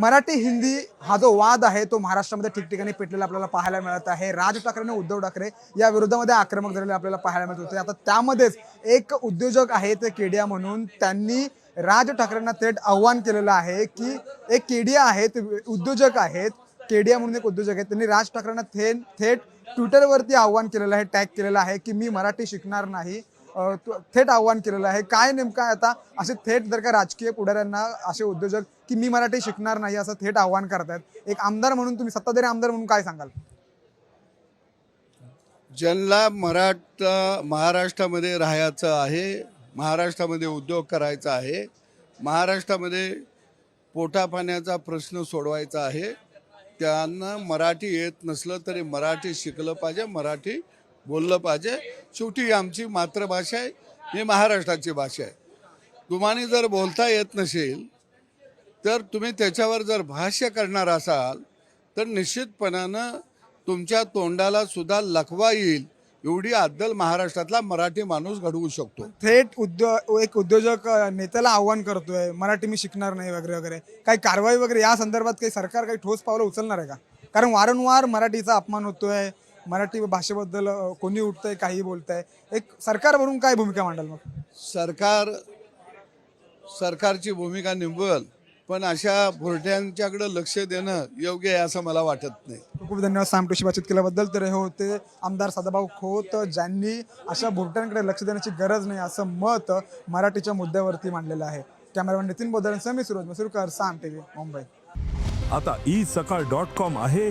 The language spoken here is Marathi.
मराठी हिंदी हा जो वाद आहे तो महाराष्ट्रामध्ये ठिकठिकाणी पेटलेला आपल्याला पाहायला मिळत आहे. राज ठाकरे आणि उद्धव ठाकरे या विरोधामध्ये आक्रमक झालेले आपल्याला पाहायला मिळत होते. आता त्यामध्येच एक उद्योजक आहे ते केडिया म्हणून. त्यांनी राज ठाकरेंना थेट आव्हान केलेलं आहे की एक केडिया आहेत उद्योजक आहेत केडिया म्हणून एक उद्योजक आहेत त्यांनी राज ठाकरेंना थेट थेट ट्विटरवरती आव्हान केलेलं आहे टॅग केलेलं आहे की मी मराठी शिकणार नाही. थेट आव्हान केलेलं आहे. काय नेमकं आता? असे थेट जर का राजकीय पुढाऱ्यांना असे उद्योजक की मी मराठी शिकणार नाही असं थेट आव्हान करतायत. एक आमदार म्हणून तुम्ही सत्ताधारी आमदार म्हणून काय सांगाल? ज्यांना मराठा महाराष्ट्रामध्ये राहायचं आहे महाराष्ट्रामध्ये उद्योग करायचा आहे महाराष्ट्रामध्ये पोटापाण्याचा प्रश्न सोडवायचा आहे त्यांना मराठी येत नसलं तरी मराठी शिकलं पाहिजे मराठी बोललं पाहिजे. शेवटी ही आमची मातृभाषा आहे ही महाराष्ट्राची भाषा आहे. तुम्हाला जर बोलता येत नसेल तर तुम्ही त्याच्यावर जर भाष्य करणार असाल तर निश्चितपणानं तुमच्या तोंडाला सुद्धा लखवा येईल एवढी अद्दल महाराष्ट्रातला मराठी माणूस घडवू शकतो. थेट उद्योग एक उद्योजक नेत्याला आव्हान करतोय मराठी मी शिकणार नाही वगैरे वगैरे. काही कारवाई वगैरे या संदर्भात काही सरकार काही ठोस पावलं उचलणार आहे का? कारण वारंवार मराठीचा अपमान होतोय मराठी भाषेबद्दल कोणी उठतंय काही बोलतंय? एक सरकार म्हणून काय भूमिका मांडाल मग? सरकार सरकारची भूमिका निभल पण अशा भुरट्यांच्याकडे लक्ष देणं योग्य आहे असं मला वाटत नाही. खूप धन्यवाद सामटोशी बातचीत केल्याबद्दल. तर हे होते आमदार सदाभाऊ खोत ज्यांनी अशा भुरट्यांकडे लक्ष देण्याची गरज नाही असं मत मराठीच्या मुद्द्यावरती मांडलेलं आहे. कॅमेरामॅन नितीन बोधरांसह मी सुरज मसुरकर साम टीव्ही मुंबई. आता ई सकाळ डॉट कॉम आहे.